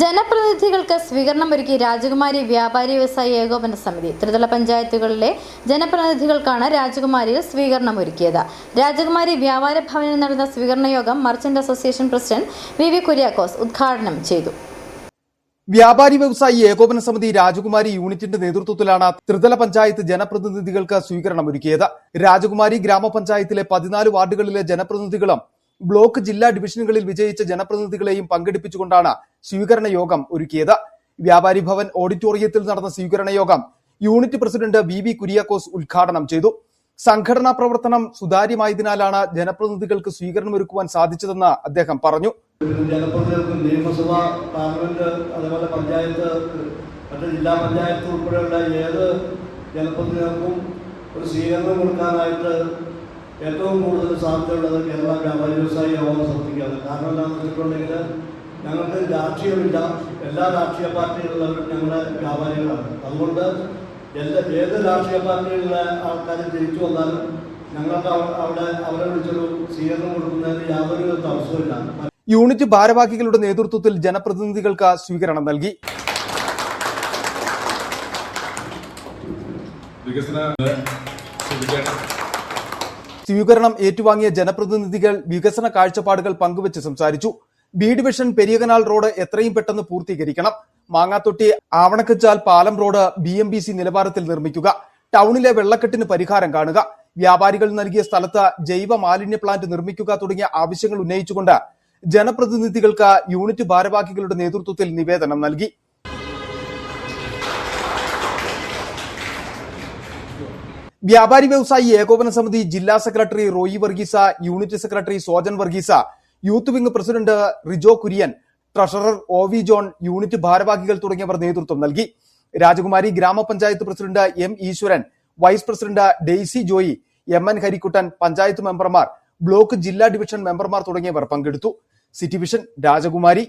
ജനപ്രതിനിധികൾക്ക് സ്വീകരണമൊരുക്കി രാജകുമാരി വ്യാപാരി വ്യവസായി ഏകോപന സമിതി. ത്രിതല പഞ്ചായത്തുകളിലെ ജനപ്രതിനിധികൾക്കാണ് രാജകുമാരിയിൽ സ്വീകരണം ഒരുക്കിയത്. രാജകുമാരി വ്യാപാര ഭവനിൽ നടന്ന സ്വീകരണ യോഗം merchant association president V V Kuriakose ഉദ്ഘാടനം ചെയ്തു. വ്യാപാരി വ്യവസായി ഏകോപന സമിതി രാജകുമാരി യൂണിറ്റിന്റെ നേതൃത്വത്തിലാണ് ത്രിതല പഞ്ചായത്ത് ജനപ്രതിനിധികൾക്ക് സ്വീകരണം ഒരുക്കിയത്. രാജകുമാരി ഗ്രാമപഞ്ചായത്തിലെ പതിനാല് വാർഡുകളിലെ ജനപ്രതിനിധികളും ബ്ലോക്ക് ജില്ലാ ഡിവിഷനുകളിൽ വിജയിച്ച ജനപ്രതിനിധികളെയും പങ്കെടുപ്പിച്ചുകൊണ്ടാണ് സ്വീകരണ യോഗം ഒരുക്കിയത്. വ്യാപാരി ഭവൻ ഓഡിറ്റോറിയത്തിൽ നടന്ന സ്വീകരണ യോഗം unit president V V Kuriakose ഉദ്ഘാടനം ചെയ്തു. സംഘടനാ പ്രവർത്തനം സുതാര്യമായതിനാലാണ് ജനപ്രതിനിധികൾക്ക് സ്വീകരണം ഒരുക്കുവാൻ സാധിച്ചതെന്ന് അദ്ദേഹം പറഞ്ഞു. ജനപ്രതിനിധികൾക്കും നിയമസഭ പാർലമെന്റ് അതേപോലെ പഞ്ചായത്ത് മറ്റ് ജില്ലാ പഞ്ചായത്ത് ഉൾപ്പെടെയുള്ള ഏത് ജനപ്രതിനിധികൾക്കും ഒരു സ്വീകരണം കൊടുക്കാനായിട്ട് ഏറ്റവും കൂടുതൽ സാധ്യതയുള്ളത് കേരള വ്യാപാരി വ്യവസായി യോഗം സമിതിക്കാണ് കാരണം എന്താണെന്ന് വെച്ചിട്ടുണ്ടെങ്കിൽ ഞങ്ങൾക്ക് രാഷ്ട്രീയമില്ല. എല്ലാ രാഷ്ട്രീയ പാർട്ടികളിലുള്ളവരും ഞങ്ങളുടെ വ്യാപാരികളാണ്. അതുകൊണ്ട് എല്ലാ ഏത് രാഷ്ട്രീയ പാർട്ടികളിലെ ആൾക്കാർ തിരിച്ചു വന്നാലും ഞങ്ങൾക്ക് അവിടെ അവരെ വിളിച്ചൊരു സ്വീകരണം കൊടുക്കുന്നതിന് യാതൊരു തടസ്സവുമില്ല. യൂണിറ്റ് ഭാരവാഹികളുടെ നേതൃത്വത്തിൽ ജനപ്രതിനിധികൾക്ക് സ്വീകരണം നൽകി. വികസന സ്വീകരണം ഏറ്റുവാങ്ങിയ ജനപ്രതിനിധികൾ വികസന കാഴ്ചപ്പാടുകൾ പങ്കുവച്ച് സംസാരിച്ചു. ബി ഡിവിഷൻ പെരിയകനാൽ റോഡ് എത്രയും പെട്ടെന്ന് പൂർത്തീകരിക്കണം. മാങ്ങാത്തൊട്ടി ആവണക്കച്ചാൽ പാലം road B M B C നിലവാരത്തിൽ നിർമ്മിക്കുക. ടൗണിലെ വെള്ളക്കെട്ടിന് പരിഹാരം കാണുക. വ്യാപാരികൾ നൽകിയ സ്ഥലത്ത് ജൈവ മാലിന്യ പ്ലാന്റ് നിർമ്മിക്കുക തുടങ്ങിയ ആവശ്യങ്ങൾ ഉന്നയിച്ചുകൊണ്ട് ജനപ്രതിനിധികൾക്ക് യൂണിറ്റ് ഭാരവാഹികളുടെ നേതൃത്വത്തിൽ നിവേദനം നൽകി. വ്യാപാരി വ്യവസായി ഏകോപന സമിതി ജില്ലാ secretary Roy Varghese unit secretary Sojan Varghese youth wing president Rijo Kurian treasurer O V John unit ഭാരവാഹികൾ തുടങ്ങിയവർ നേതൃത്വം നൽകി. രാജകുമാരി ഗ്രാമപഞ്ചായത്ത് president M Eswaran vice president Daisy Joy M N Harikuttan panchayat മെമ്പർമാർ ബ്ലോക്ക് ജില്ലാ ഡിവിഷൻ മെമ്പർമാർ തുടങ്ങിയവർ പങ്കെടുത്തു. സിറ്റി വിഷൻ രാജകുമാരി.